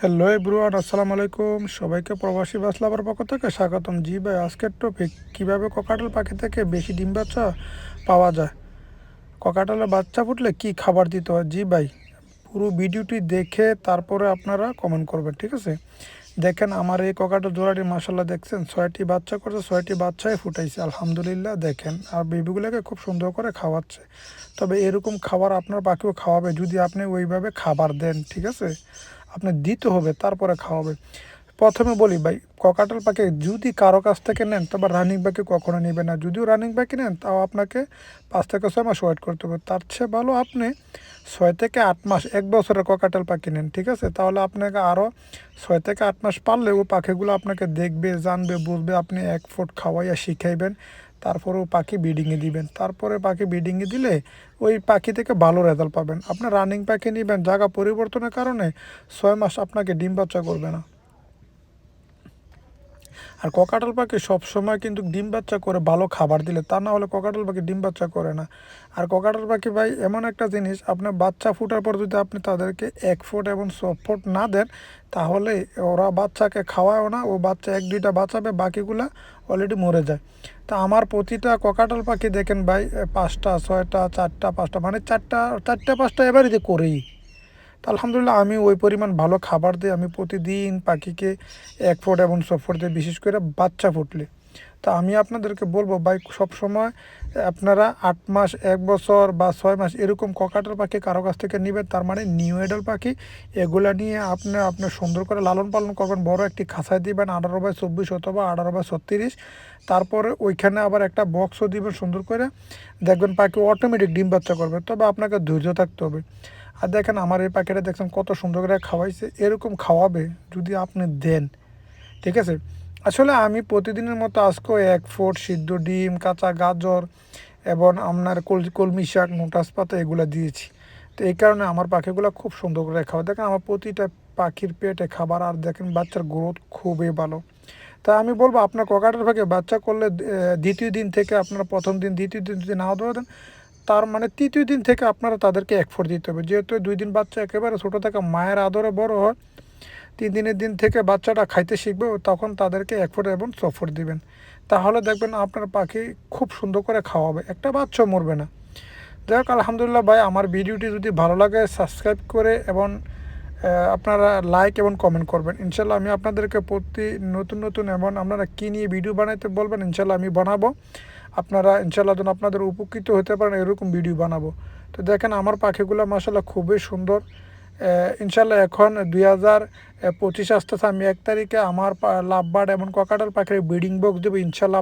Hello everyone, আসসালামু আলাইকুম। সবাইকে প্রবাসী বাসলাবার পক্ষ থেকে স্বাগতম। জি ভাই, আজকের টপিক কীভাবে ককাটেল পাখি থেকে বেশি ডিম বাচ্চা পাওয়া যায়? ককাটেলের বাচ্চা ফুটলে কি খাবার দিতে হয়? জি ভাই, পুরো ভিডিওটি দেখে তারপরে আপনারা কমেন্ট করবেন, ঠিক আছে? দেখেন, আমার এই ককাটেল জোড়াটি মাসাল্লাহ দেখছেন, ছয়টি বাচ্চা করছে, ছয়টি বাচ্চাই ফুটাইছে, আলহামদুলিল্লাহ, দেখেন। আর বেবিগুলোকে খুব সুন্দর করে খাওয়াচ্ছে। তবে এরকম খাবার আপনার পাখিও খাওয়াবে যদি আপনি ওইভাবে খাবার দেন, ঠিক আছে? আপনি দিতে হবে, তারপরে খাওয়াবে। প্রথমে বলি ভাই, ককাটাল পাখি যদি কারও কাছ থেকে নেন তবে রানিং পাখি কখনো নেবে না। যদিও রানিং পাখি নেন, তাও আপনাকে পাঁচ থেকে ছয় মাস ওয়েট করতে হবে। তার চেয়ে ভালো আপনি ছয় থেকে আট মাস, এক বছরের ককাটাল পাখি নেন, ঠিক আছে? তাহলে আপনাকে আরও ছয় থেকে আট মাস পারলে ও পাখিগুলো আপনাকে দেখবে, জানবে, বুঝবে, আপনি এক ফুট খাওয়াইয়া শিখাইবেন। তারপরে ও পাখি বিডিংয়ে দিবেন। তারপরে পাখি বিডিংয়ে দিলে ওই পাখি থেকে ভালো রেজাল্ট পাবেন। আপনার রানিং পাখি নেবেন, জায়গা পরিবর্তনের কারণে ছয় মাস আপনাকে ডিম বাচ্চা করবে না। আর ককাটাল পাখি সবসময় কিন্তু ডিম বাচ্চা করে ভালো খাবার দিলে, তা না হলে ককাটাল পাখি ডিম বাচ্চা করে না। আর ককাটাল পাখি ভাই, এমন একটা জিনিস, আপনার বাচ্চা ফুটার পর যদি আপনি তাদেরকে এক ফুট এবং ছ ফুট না দেন, তাহলে ওরা বাচ্চাকে খাওয়ায়ও না, ও বাচ্চা এক দুইটা বাঁচাবে, বাকিগুলা অলরেডি মরে যায়। তা আমার প্রতিটা ককাটাল পাখি দেখেন ভাই, পাঁচটা, ছয়টা, চারটা, পাঁচটা মানে চারটা চারটা, পাঁচটা এবারই যে করেই। তা আলহামদুলিল্লাহ আমি ওই পরিমাণ ভালো খাবার দিই আমি প্রতিদিন পাখিকে এক ফুট এবং ছ ফুট দিই বিশেষ করে বাচ্চা ফুটলে। তা আমি আপনাদেরকে বলব, ভাই সবসময় আপনারা আট মাস, এক বছর বা ছয় মাস এরকম ককাটার পাখি কারও কাছ থেকে নেবেন, তার মানে নিউ এডাল পাখি, এগুলা নিয়ে আপনি আপনার সুন্দর করে লালন পালন করবেন। বড় একটি খাঁচায় দিবেন আঠারো বাই চব্বিশ অথবা আঠারো বাই ছত্রিশ। তারপরে ওইখানে আবার একটা বক্সও দিবেন সুন্দর করে। দেখবেন পাখি অটোমেটিক ডিম বাচ্চা করবে। তবে আপনাকে ধৈর্য থাকতে হবে। আর দেখেন আমার এই পাখিটা দেখছেন কত সুন্দর করে খাওয়াইছে, এরকম খাওয়াবে যদি আপনি দেন। ঠিক আছে? আসলে আমি প্রতিদিনের মতো আজকেও এক ফুট সিদ্ধ ডিম, কাঁচা গাজর এবং আপনার কল, কলমি শাক নোটাস পাতা এগুলো দিয়েছি। তো এই কারণে আমার পাখিগুলো খুব সুন্দর করে খাওয়া দেখেন আমার প্রতিটা পাখির পেটে খাবার আর দেখেন বাচ্চার গ্রোথ খুবই ভালো। তা আমি বলব আপনার ককাটার ভাগে বাচ্চা করলে দ্বিতীয় দিন থেকে আপনার প্রথম দিন, দ্বিতীয় দিন যদি নাও ধরে দেন তার মানে তৃতীয় দিন থেকে আপনারা তাদেরকে এক ফোর দিতে হবে। যেহেতু দুই দিন বাচ্চা একেবারে ছোটো থেকে, মায়ের আদরে বড় হয় তিন দিনের দিন থেকে বাচ্চাটা খাইতে শিখবে, তখন তাদেরকে এক ফোর এবং ছ ফোর দিবেন। তাহলে দেখবেন আপনার পাখি খুব সুন্দর করে খাওয়াবে, একটা বাচ্চা মরবে না। যাই হোক, আলহামদুলিল্লাহ ভাই, আমার ভিডিওটি যদি ভালো লাগে সাবস্ক্রাইব করে এবং আপনারা লাইক এবং কমেন্ট করবেন। ইনশাল্লাহ আমি আপনাদেরকে প্রতি নতুন নতুন এবং আপনারা কী নিয়ে ভিডিও বানাইতে বলবেন ইনশাল্লাহ আমি বানাবো। আপনারা ইনশাল্লাহ যেন আপনাদের উপকৃত হতে পারেন, এরকম ভিডিও বানাবো। তো দেখেন, আমার পাখিগুলো মাসাল্লাহ খুবই সুন্দর। ইনশাল্লাহ এখন দুই হাজার পঁচিশ আসতেছে। আমি এক তারিখে আমার লাভবার্ড এবং ককাটাল পাখির ব্রিডিং বক্স দেবো। ইনশাল্লাহ